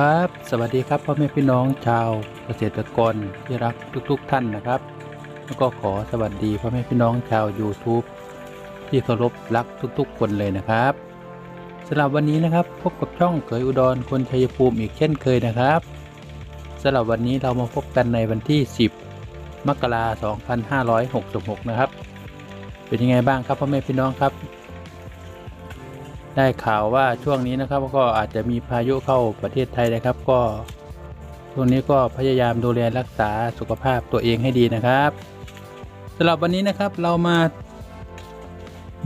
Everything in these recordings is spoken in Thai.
ครับ สวัสดีครับพ่อแม่พี่น้องชาวเกษตรกรที่รักทุกๆท่านนะครับ แล้วก็ขอสวัสดีพ่อแม่พี่น้องชาว YouTube ที่เคารพรักทุกๆ คนเลยนะครับสำหรับวันนี้นะครับพบกับช่องเขยอุดรคนชัยภูมิอีกเช่นเคยนะครับสำหรับวันนี้เรามาพบกันในวันที่ 10 มกราคม2566 นะครับ เป็นยังไงบ้างครับพ่อแม่พี่น้องครับ ได้ข่าวว่าช่วงนี้นะครับก็อาจจะมีพายุเข้าประเทศไทยนะครับ ก็ช่วงนี้ก็พยายามดูแลรักษาสุขภาพตัวเองให้ดีนะครับสำหรับวันนี้นะครับเรามา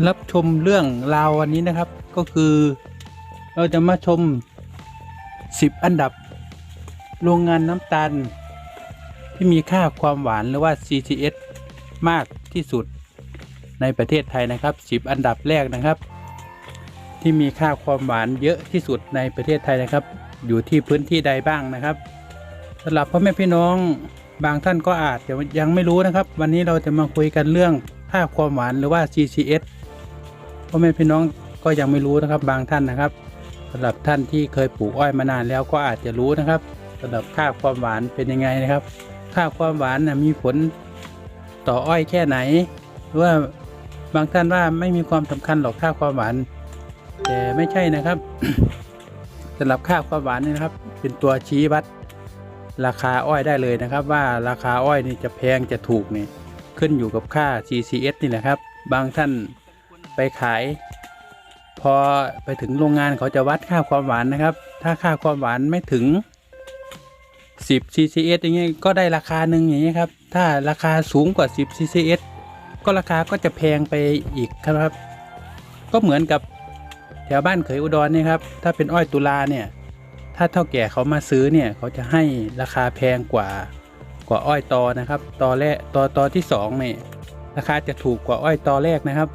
รับชมเรื่องราววันนี้นะครับ ก็คือเราจะมาชม 10 อันดับ โรงงานน้ำตาล ที่มีค่าความหวานหรือว่า CCS มากที่สุดในประเทศไทยนะครับ 10 อันดับแรกนะครับ ที่มีค่าความหวานเยอะที่สุดในประเทศไทยนะครับ อยู่ที่พื้นที่ใดบ้างนะครับสำหรับพ่อแม่พี่น้องบางท่านก็อาจจะยังไม่รู้นะครับ วันนี้เราจะมาคุยกันเรื่องค่าความหวานหรือว่า CCS พ่อแม่พี่น้องก็ยังไม่รู้นะครับบางท่านนะครับสำหรับท่านที่เคยปลูกอ้อยมานานแล้วก็อาจจะรู้นะครับสำหรับค่าความหวานเป็นยังไงนะครับ ค่าความหวานนะมีผลต่ออ้อยแค่ไหน หรือว่าบางท่านว่าไม่มีความสำคัญหรอกค่าความหวาน แต่ไม่ใช่นะครับสำหรับค่าความหวานนี่นะครับ เป็นตัวชี้วัด ราคาอ้อยได้เลยนะครับ ว่าราคาอ้อยนี่จะแพงจะถูกนี่ขึ้นอยู่กับค่า CCS นี่แหละครับ บางท่านไปขาย พอไปถึงโรงงานเขาจะวัดค่าความหวานนะครับ ถ้าค่าความหวานไม่ถึง 10 CCS อย่างเงี้ยก็ได้ราคาหนึ่งอย่างเงี้ยครับ ถ้าราคาสูงกว่า 10 CCS ก็ราคาก็จะแพงไปอีกครับ ก็เหมือนกับ แถวบ้านเขยอุดรเนี่ยครับถ้าเป็นอ้อยตุลาเนี่ยถ้าเท่าแก่เขามาซื้อเนี่ยเขาจะให้ราคาแพงกว่ากว่าอ้อยตอนะครับตอแรกตอตอที่สองเนี่ยราคาจะถูกกว่าอ้อยตอแรกนะครับ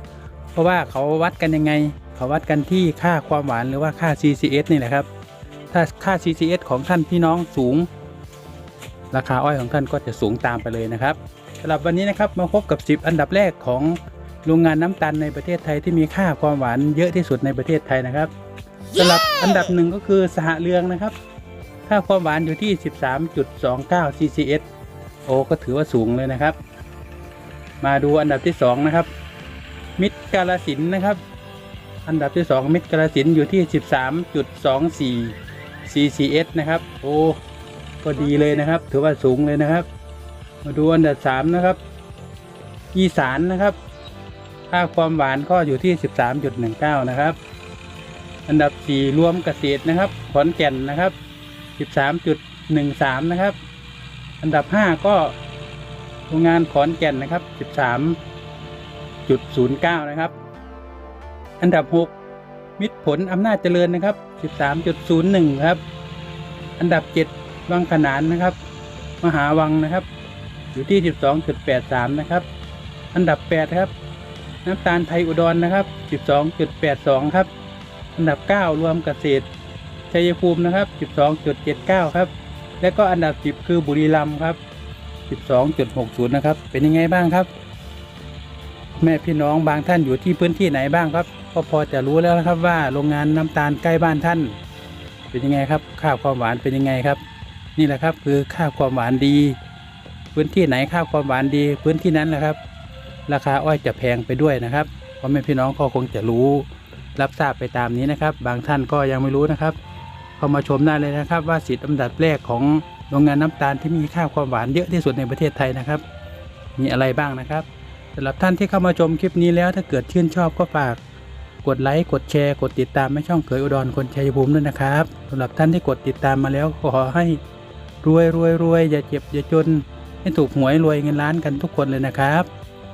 เพราะว่าเขาวัดกันยังไง เขาวัดกันที่ค่าความหวานหรือว่าค่า CCS นี่แหละครับ ถ้าค่า CCS ของท่านพี่น้องสูง ราคาอ้อยของท่านก็จะสูงตามไปเลยนะครับสำหรับวันนี้นะครับมาพบกับ 10 อันดับแรกของ โรงงานน้ำตาลในประเทศไทยที่มีค่าความหวานเยอะที่สุดในประเทศไทยนะครับสำหรับอันดับหนึ่งก็คือสหเรืองนะครับ ค่าความหวานอยู่ที่ 13.29 CCS โอ้ก็ถือว่าสูงเลยนะครับ มาดูอันดับที่สองนะครับ มิตรกาลสินธุ์นะครับ อันดับที่สองมิตรกาลสินธุ์อยู่ที่ 13.24 CCS นะครับ โอ้ก็ดีเลยนะครับ ถือว่าสูงเลยนะครับ มาดูอันดับสามนะครับ อีสานนะครับ ค่าความหวานก็อยู่ที่ 13.19 นะครับ อันดับ 4 รวมเกษตรนะครับ ขอนแก่นนะครับ 13.13 นะครับ อันดับ 5 ก็โรงงานขอนแก่นนะครับ 13.09 นะครับ อันดับ 6 มิตรผลอำนาจเจริญนะครับ 13.01 ครับ อันดับ 7 วังขนานนะครับ มหาวังนะครับ อยู่ที่ 12.83 นะครับ อันดับ 8 ครับ น้ำตาลไทยอุดรนะครับ12.82 ครับ อันดับ 9 รวมเกษตรชัยภูมินะครับ 12.79 ครับ และก็อันดับ 10 คือบุรีรัมย์ครับ 12.60 นะครับ เป็นยังไงบ้างครับ แม่พี่น้องบางท่านอยู่ที่พื้นที่ไหนบ้างครับ ก็พอจะรู้แล้วนะครับว่าโรงงานน้ำตาลใกล้บ้านท่าน เป็นยังไงครับค่าวความหวานเป็นยังไงครับ นี่แหละครับคือค่าวความหวานดี พื้นที่ไหนค่าวความหวานดี พื้นที่นั้นแหละครับ ราคาอ้อยจะแพงไปด้วยนะครับเพราะแม่พี่น้องก็คงจะรู้รับทราบไปตามนี้นะครับ บางท่านก็ยังไม่รู้นะครับเข้ามาชมได้เลยนะครับ ว่าสิทธิ์อันดับแรกของโรงงานน้ำตาลที่มีค่าความหวานเยอะที่สุดในประเทศไทยนะครับ มีอะไรบ้างนะครับสำหรับท่านที่เข้ามาชมคลิปนี้แล้วถ้าเกิดชื่นชอบก็ฝากกดไลค์กดแชร์กดติดตามให้ช่องเขยอุดรคนชัยภูมิด้วยนะครับสำหรับท่านที่กดติดตามมาแล้วก็ขอให้รวยรวยรวยอย่าเจ็บอย่าจนให้ถูกหวยรวยเงินล้านกันทุกคนเลยนะครับ